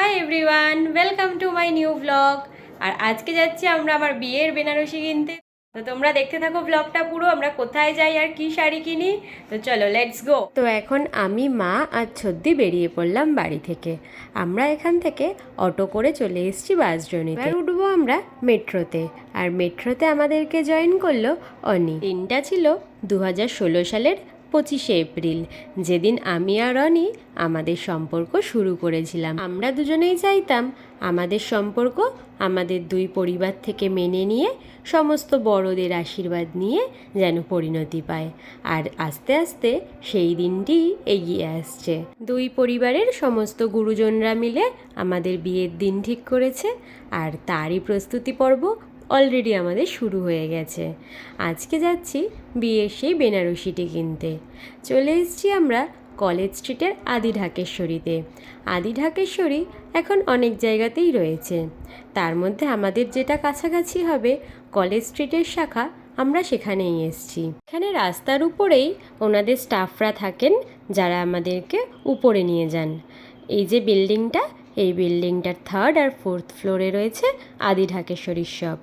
Hi everyone welcome to my new blog আর আজকে যাচ্ছি আমরা আমার বিয়ের বেনারসি কিনতে। তো তোমরা দেখতে থাকো ব্লগটা পুরো, আমরা কোথায় যাই আর কি শাড়ি কিনি। তো চলো লেটস গো তো এখন আমি, মা আর ছদ্দি বেরিয়ে পড়লাম বাড়ি থেকে। আমরা এখান থেকে অটো করে চলে এসেছি বাসজনিতে এবার উঠবো আমরা মেট্রোতে। আর মেট্রোতে আমাদেরকে জয়েন করল অনি। দিনটা ছিল দু হাজার ষোলো সালের পঁচিশে এপ্রিল। যেদিন আমি আর অনি আমাদের সম্পর্ক শুরু করেছিলাম। আমরা দুজনেই চাইতাম আমাদের সম্পর্ক আমাদের দুই পরিবার থেকে মেনে নিয়ে সমস্ত বড়দের আশীর্বাদ নিয়ে যেন পরিণতি পায়। আর আস্তে আস্তে সেই দিনটি এগিয়ে আসছে। দুই পরিবারের সমস্ত গুরুজনরা মিলে আমাদের বিয়ের দিন ঠিক করেছে। আর তারই প্রস্তুতি পর্ব অলরেডি আমাদের শুরু হয়ে গেছে। আজকে যাচ্ছি বিয়ের সেই বেনারসিটি কিনতে। চলে এসেছি আমরা কলেজ স্ট্রিটের আদি ঢাকেশ্বরীতে আদি ঢাকেশ্বরী এখন অনেক জায়গাতেই রয়েছে। তার মধ্যে আমাদের যেটা কাছাকাছি হবে কলেজ স্ট্রিটের শাখা, আমরা সেখানেই এসছি। এখানে রাস্তার উপরেই ওনাদের স্টাফরা থাকেন, যারা আমাদেরকে উপরে নিয়ে যান। এই যে বিল্ডিংটা, এই বিল্ডিংটার থার্ড আর ফোর্থ ফ্লোরে রয়েছে আদি ঢাকেশ্বরীর শপ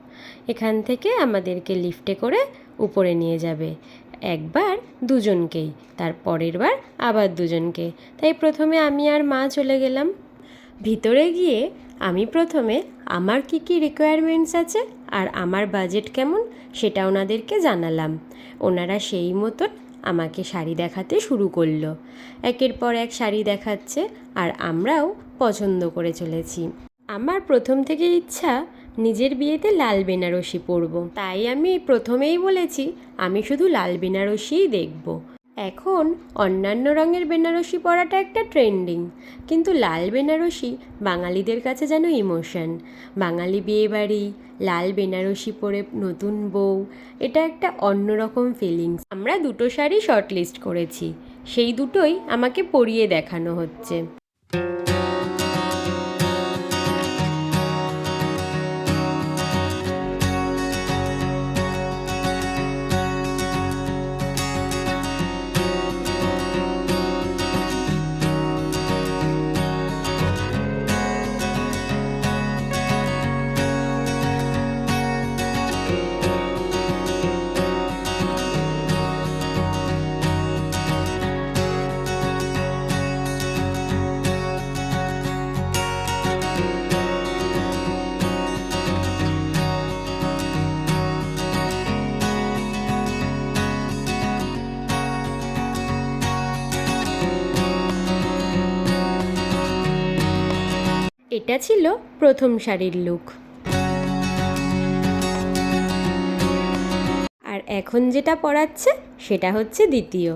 এখান থেকে আমাদেরকে লিফটে করে উপরে নিয়ে যাবে। একবার দুজনকেই, তার পরের বার আবার দুজনকে। তাই প্রথমে আমি আর মা চলে গেলাম। ভিতরে গিয়ে আমি প্রথমে আমার কি কি রিকোয়ারমেন্টস আছে আর আমার বাজেট কেমন সেটা ওনাদেরকে জানালাম। ওনারা সেই মতন আমাকে শাড়ি দেখাতে শুরু করল। একের পর এক শাড়ি দেখাচ্ছে আর আমরাও পছন্দ করে চলেছি। আমার প্রথম থেকে ইচ্ছা নিজের বিয়েতে লাল বেনারসি পরব। তাই আমি প্রথমেই বলেছি, আমি শুধু লাল বেনারসিই দেখব। এখন অন্যান্য রঙের বেনারসি পরাটা একটা ট্রেন্ডিং। কিন্তু লাল বেনারসি বাঙালিদের কাছে যেন ইমোশন। বাঙালি বিয়েবাড়ি, লাল বেনারসি পরে নতুন বউ, এটা একটা অন্যরকম ফিলিংস আমরা দুটো শাড়ি শর্টলিস্ট করেছি। সেই দুটোই আমাকে পরিয়ে দেখানো হচ্ছে। এটা ছিল প্রথম শাড়ির লুক আর এখন যেটা পড়াচ্ছে সেটা হচ্ছে দ্বিতীয়।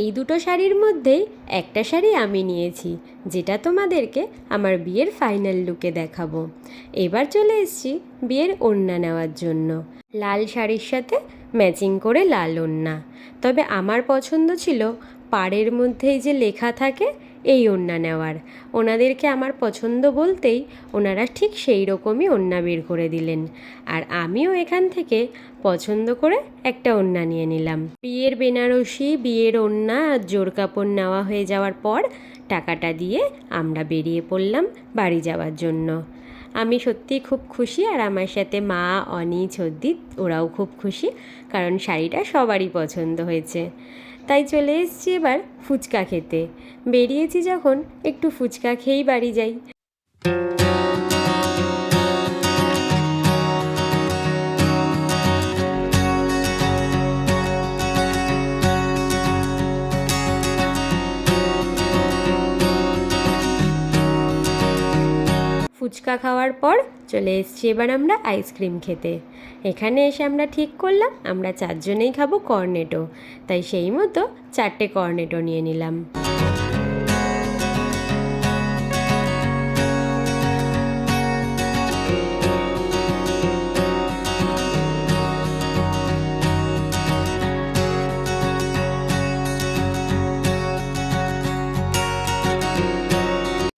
এই দুটো শাড়ির মধ্যেই একটা শাড়ি আমি নিয়েছি, যেটা তোমাদেরকে আমার বিয়ের ফাইনাল লুকে দেখাবো। এবার চলে এসছি বিয়ের ওড়না নেওয়ার জন্য। লাল শাড়ির সাথে ম্যাচিং করে লাল ওড়না। তবে আমার পছন্দ ছিল পাড়ের মধ্যেই যে লেখা থাকে এই ওড়না নেওয়ার। ওনাদেরকে আমার পছন্দ বলতেই ওনারা ঠিক সেই রকমই ওড়না বের করে দিলেন। আর আমিও এখান থেকে পছন্দ করে একটা ওড়না নিয়ে নিলাম। বিয়ের বেনারসি, বিয়ের ওড়না আর জোর কাপড় নেওয়া হয়ে যাওয়ার পর টাকাটা দিয়ে আমরা বেরিয়ে পড়লাম বাড়ি যাওয়ার জন্য। আমি সত্যিই খুব খুশি আর আমার সাথে মা অনি ছদ্দিত ওরাও খুব খুশি কারণ শাড়িটা সবারই পছন্দ হয়েছে। তাই চলে এসেছি এবার ফুচকা খেতে। বেরিয়েছি যখন একটু ফুচকা খেয়েই বাড়ি যাই। ফুচকা খাওয়ার পর চলে এসছি এবার আমরা আইসক্রিম খেতে। এখানে এসে আমরা ঠিক করলাম, আমরা চারজনেই খাব কর্নেটো তাই সেই মতো চারটে কর্নেটো নিয়ে নিলাম।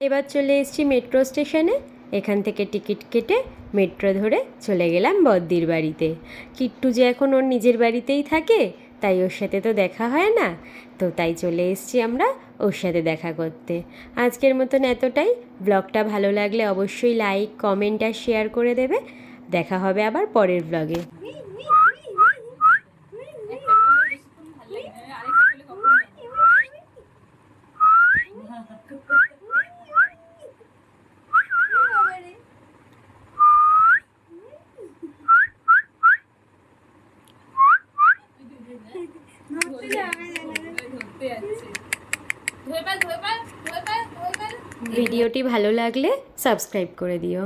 এবার চলে এসেছি মেট্রো স্টেশনে এখান থেকে টিকিট কেটে মেট্রো ধরে চলে গেলাম বদ্দির বাড়িতে। কিট্টু যে এখন ওর নিজের বাড়িতেই থাকে, তাই ওর সাথে তো দেখা হয় না। তো তাই চলে এসছি আমরা ওর সাথে দেখা করতে। আজকের মতন এতটাই। ব্লগটা ভালো লাগলে অবশ্যই লাইক কমেন্ট আর শেয়ার করে দেবে। দেখা হবে আবার পরের ব্লগে ভিডিওটি ভালো লাগলে সাবস্ক্রাইব করে দিও।